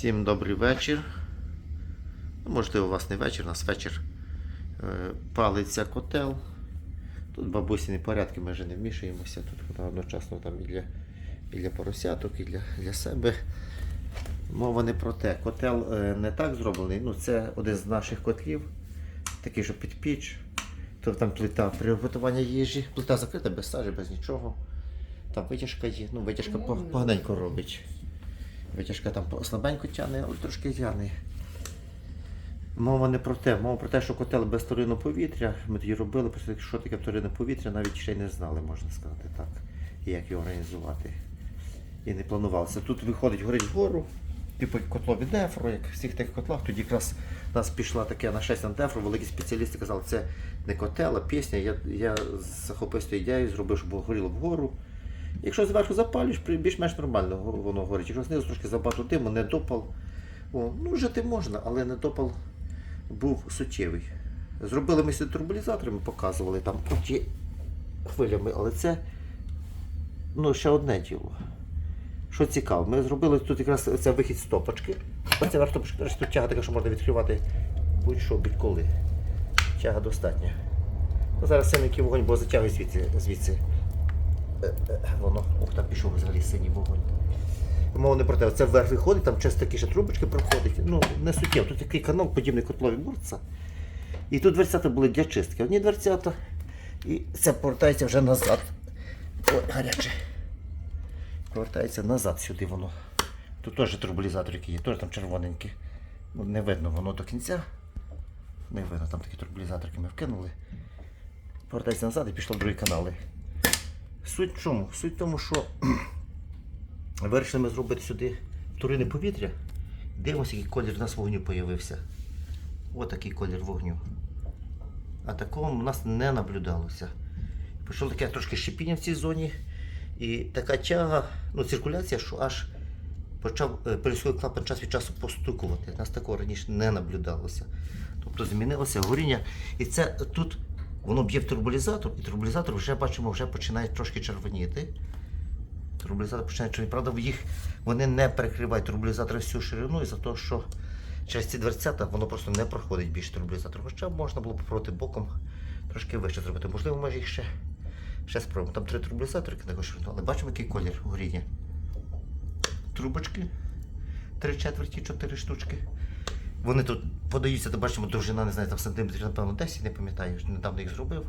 Всім добрий вечір. Ну, Можливо, у вас не вечір, у нас вечір е, палиться котел. Тут бабусіні порядки, ми вже не вмішуємося. Тут вона одночасно там і для, і для поросяток, і для, для себе. Мова не про те. Котел е, не так зроблений. Ну, це один з наших котлів, такий, що під піч. Тут там плита приготування їжі. Плита закрита без сажі, без нічого. Там витяжка є. Ну, витяжка по- поганенько робить. Витяжка там слабенько тягне, але трошки тягне. Мова не про те, мова про те, що котел без вторинного повітря. Ми тоді робили, що таке вторинне повітря, навіть ще й не знали, можна сказати так, і як його організувати. І не планувалося. Тут виходить, горить вгору, типу котлові дефро, як в всіх тих котлах. Тоді якраз у нас пішла таке на 6 дефро, великі спеціалісти казали, це не котел, а пісня. Я, я захопився ідеєю, зробив, щоб горіло вгору. Якщо зверху запалюєш, більш-менш нормально воно горить. Якщо знизу трошки забагато диму, не допал. О, ну, жити можна, але не допал був суттєвий. Зробили ми сюди турбулізатори, ми показували там оті хвилями, але це ну, ще одне діло. Що цікаво, ми зробили тут якраз це вихід стопочки. Оце верх тут тяга така, що можна відкривати будь-що, будь-коли. Тяга достатня. Ну, зараз синенький вогонь, бо затягує звідси. звідси. Воно, ух, там пішов взагалі синій вогонь. Мова не про те, це вверх виходить, там часто такі ще трубочки проходять. Ну, не суттєво. Тут такий канал, подібний котлові бурца. І тут дверцята були для чистки. Одні дверцята, і це повертається вже назад. Ой, гаряче. Повертається назад сюди воно. Тут теж турбулізатор який є, теж там червоненький. Ну, не видно воно до кінця. Не видно, там такі турбулізаторки ми вкинули. Повертається назад і пішло в другі канали. Суть в чому? Суть в тому, що вирішили ми зробити сюди вторинне повітря. Дивимося, який колір у нас вогню з'явився. Ось такий колір вогню. А такого у нас не наблюдалося. Пішло таке трошки щепіння в цій зоні. І така тяга, ну, циркуляція, що аж почав е, клапан час від часу постукувати. У нас такого раніше не наблюдалося. Тобто змінилося горіння. І це тут воно б'є в турбулізатор, і турбулізатор вже бачимо, вже починає трошки червоніти. Турбулізатор починає червоніти. Правда, їх вони не перекривають турбулізатор всю ширину із-за того, що через ці дверцята воно просто не проходить більше турбулізатор. Хоча можна було попробувати боком трошки вище зробити. Можливо, може їх ще, ще спробуємо. Там три турбулізатори такої ширину, але бачимо, який колір горіння. Трубочки. Три четверті, чотири штучки. Вони тут подаються, то бачимо, довжина, не знаю, там сантиметрів, напевно, 10, не пам'ятаю, недавно їх зробив.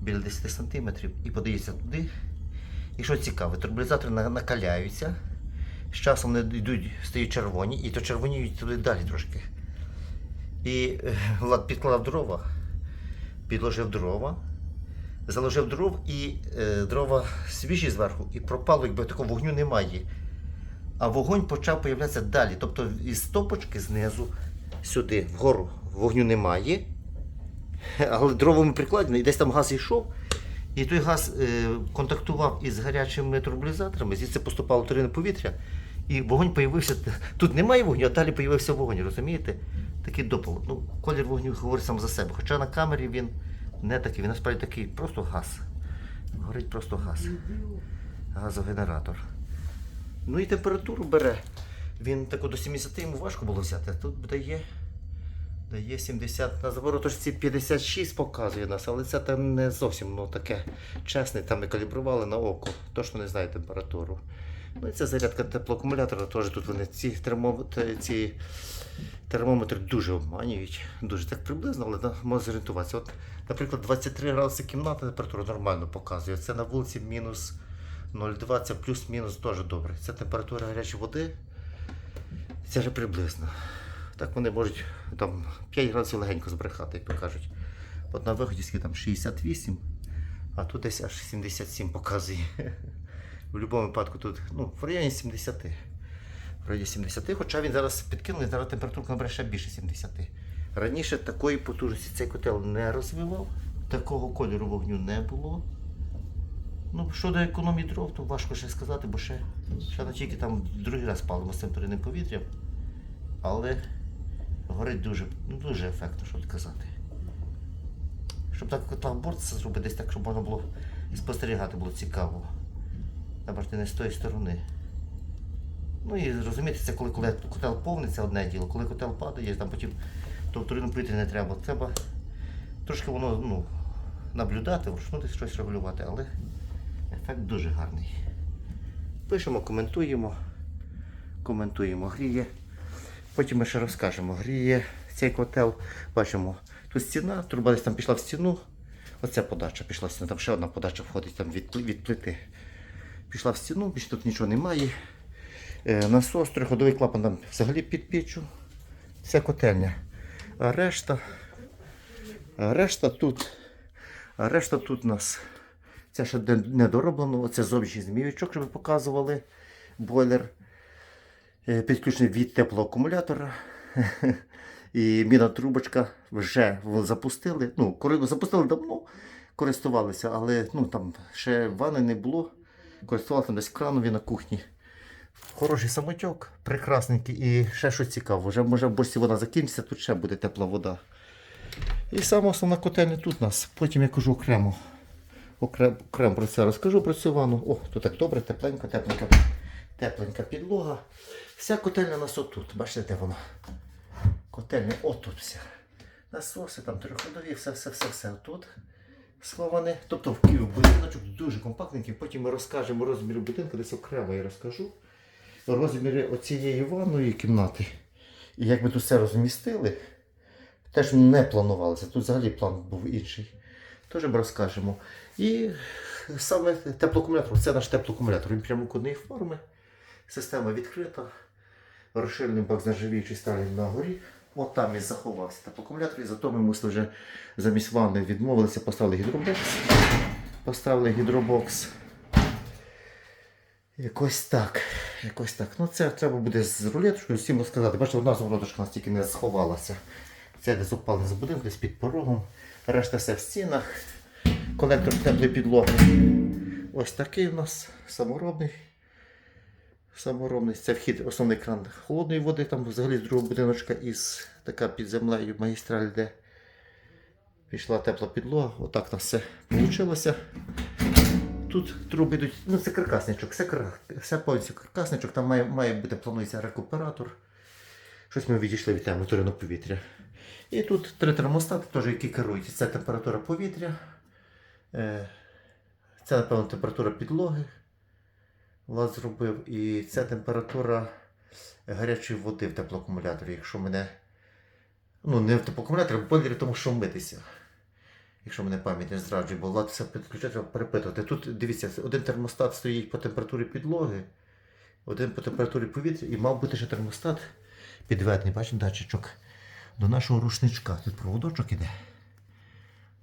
Біля 10 сантиметрів. І подаються туди. І що цікаво, турбулізатори накаляються. З часом вони йдуть, стають червоні, і то червоніють туди далі трошки. І е, Влад підклав дрова, підложив дрова, заложив дров і е, дрова свіжі зверху, і пропало, якби такого вогню немає. А вогонь почав появлятися далі. Тобто із стопочки знизу сюди, вгору, вогню немає. Але дровами прикладені, і десь там газ йшов. І той газ е, контактував із гарячими турбулізаторами, звідси поступало вторинне повітря, і вогонь появився. Тут немає вогню, а далі появився вогонь, розумієте? Такий допал. Ну, колір вогню говорить сам за себе. Хоча на камері він не такий, він насправді такий просто газ. Горить просто газ. Газогенератор. Ну і температуру бере. Він таку до 70 йому важко було взяти, тут дає, дає 70 на завороточці 56 показує нас, але це там не зовсім ну, таке чесне, там ми калібрували на око, точно не знаю температуру. Ну і це зарядка теплоакумулятора, теж тут вони ці, термо, ці термометри дуже обманюють, дуже так приблизно, але да, можна зорієнтуватися. От, наприклад, 23 градуси кімната температура нормально показує. Це на вулиці мінус 0,2 це плюс-мінус теж добре. Це температура гарячої води. Це вже приблизно. Так вони можуть там 5 градусів легенько збрехати, як то кажуть. От на виході там 68, а тут десь аж 77 показує. В будь-якому випадку тут ну, в районі 70. В районі 70, хоча він зараз підкинули, зараз температура набере ще більше 70. Раніше такої потужності цей котел не розвивав, такого кольору вогню не було. Ну, щодо економії дров, то важко ще сказати, бо ще, ще не тільки там другий раз палимо з туринним повітрям. Але горить дуже, ну, дуже ефектно, що казати. Щоб так котла борця зробити десь так, щоб можна було спостерігати було цікаво. Та бачите, не з тої сторони. Ну і розумієте, це коли, котел повний, це одне діло. Коли котел падає, там потім то вторинну повітря не треба. Треба трошки воно ну, наблюдати, вручну десь щось регулювати, але ефект дуже гарний. Пишемо, коментуємо, коментуємо, гріє. Потім ми ще розкажемо. Гріє цей котел. Бачимо, тут стіна, труба десь там пішла в стіну. Оце подача пішла в стіну. Там ще одна подача входить там від, від плити. Пішла в стіну, більше тут нічого немає. Е, насос, триходовий клапан там взагалі під піччю. Це котельня. А решта, решта тут. А решта тут у нас. Це ще не- дороблено. Оце зовнішній змійовичок, щоб ви показували. Бойлер. Е, Підключений від теплоакумулятора. І міна трубочка вже запустили. Ну, запустили давно, користувалися, але ну, там ще ванни не було. Користувалися десь кранові на кухні. Хороший самотьок, прекрасненький. І ще що цікаво, вже може в бочці вода закінчиться, тут ще буде тепла вода. І саме основна котельня тут у нас. Потім я кажу окремо. Окремо, про це розкажу про цю ванну. О, тут так добре, тепленько, тепленька, тепленька підлога. Вся котельня у нас отут. Бачите, де вона? Котельня отут вся. Насоси, там триходові, все, все, все, все тут сховане. Тобто в Києві будиночок дуже компактненький. Потім ми розкажемо розміри будинку, десь окремо я розкажу. Розміри оцієї ванної кімнати. І як ми тут все розмістили, теж не планувалося. Тут взагалі план був інший. Теж розкажемо. І саме теплоакумулятор. Це наш теплоакумулятор. Він прямокутної форми. Система відкрита. Розширений бак з нержавіючої сталі на горі. От там і заховався теплоакумулятор. І зато ми мусили вже замість ванни відмовилися, поставили гідробокс. Поставили гідробокс. Якось так. Якось так. Ну це треба буде з рулеточкою всім розказати. Бачите, одна звороточка у нас тільки не сховалася. Це десь упали з будинку, десь під порогом. Решта все в стінах. Колектор теплої підлоги. Ось такий у нас саморобний. Саморобний. Це вхід, основний кран холодної води, там взагалі з другого будиночка із така під землею магістраль, де пішла тепла підлога. Отак у нас все вийшло. Тут труби йдуть, ну це каркасничок, все, все повністю каркасничок, там має, має бути планується рекуператор. Щось ми відійшли від теми турину повітря. І тут три термостати, теж, які керують. Це температура повітря, це, напевно, температура підлоги. Влад зробив. І це температура гарячої води в теплоакумуляторі, якщо мене. Ну, не в теплоакумуляторі, а в бойлері, тому що митися. Якщо мене пам'ять не зраджує, бо Влад все підключає, треба перепитувати. Тут дивіться, один термостат стоїть по температурі підлоги, один по температурі повітря, і мав бути ще термостат підведений, бачите, датчичок до нашого рушничка. Тут проводочок іде.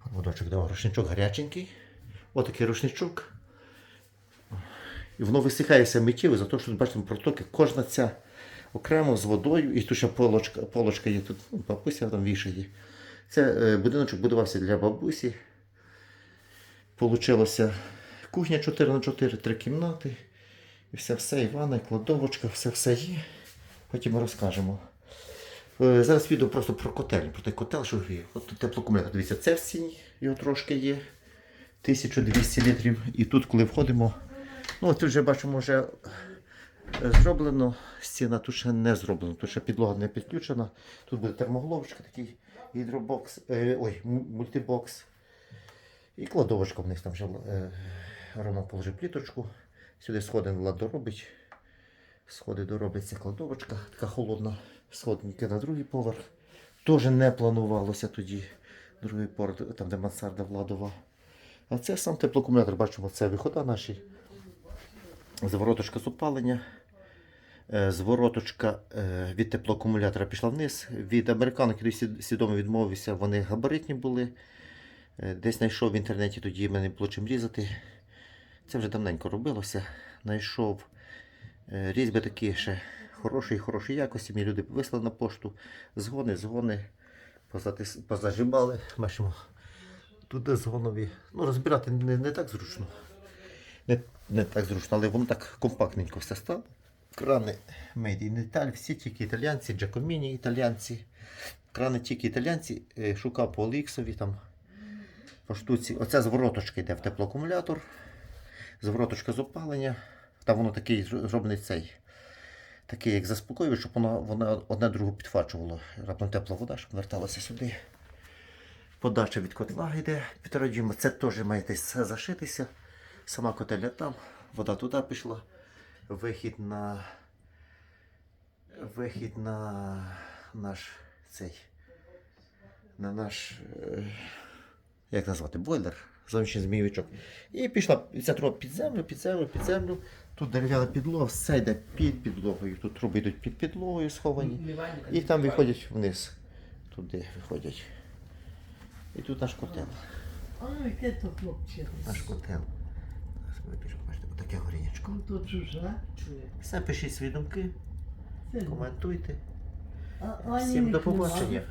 Проводочок іде, рушничок гаряченький. Отакий рушничок. І воно висихається миттєво, за те, що бачите протоки, кожна ця окремо з водою, і тут ще полочка, полочка є, тут бабуся там вішає. Це будиночок будувався для бабусі. Получилося кухня 4 на 4 три кімнати. І все, все, і ванна, і кладовочка, все все є. Потім ми розкажемо. Е, Зараз відео просто про котельню, про той котел, що гріє. От теплокумулятор. Дивіться, це в стіні, його трошки є. 1200 літрів. І тут, коли входимо, ну тут вже бачимо, вже зроблено. Стіна тут ще не зроблена, тут ще підлога не підключена. Тут буде термоголовочка, такий гідробокс, е, ой, мультибокс. І кладовочка в них там вже е, Рома положив пліточку. Сюди сходи Влад доробить. Сходи доробиться кладовочка, така холодна, сходники на другий поверх. Теж не планувалося тоді. Другий поверх, там де мансарда владова. А це сам теплоакумулятор, бачимо, це вихода наші. Звороточка з опалення. Е, Звороточка е, від теплоакумулятора пішла вниз. Від американок я свідомо відмовився, вони габаритні були. Е, Десь знайшов в інтернеті, тоді мене не було чим різати. Це вже давненько робилося. Знайшов різьби такі ще хорошої, хорошої якості. Мені люди вислали на пошту. Згони, згони. Позажимали. Бачимо, туди згонові. Ну, розбирати не, не так зручно. Не, не так зручно, але воно так компактненько все стало. Крани Made in Italy, всі тільки італіянці, Giacomini італіянці. Крани тільки італіянці. Е, Шукав по Оліксові там по штуці. Оця звороточка йде в теплоакумулятор. Звороточка з опалення. Там воно такий зро- зроблений цей. Такий, як заспокоювач, щоб воно, воно одне другу підфачувало. Раптом тепла вода, щоб верталася сюди. Подача від котла йде півтора. Це теж має десь зашитися. Сама котельня там, вода туди пішла. Вихід на. Вихід на наш цей. На наш. е, Як назвати? Бойлер. Зовнішній змійовичок. І пішла ця труба під землю, під землю, під землю. Тут дерев'яна підлога, все йде під підлогою. Тут труби йдуть під підлогою сховані. І там виходять вниз. Туди виходять. І тут наш котел. А яке то хлопче? Наш котел. Зараз ми пишемо, бачите, таке горінячко. Ну то чужа чує. Все пишіть свої думки, коментуйте. Всім до побачення.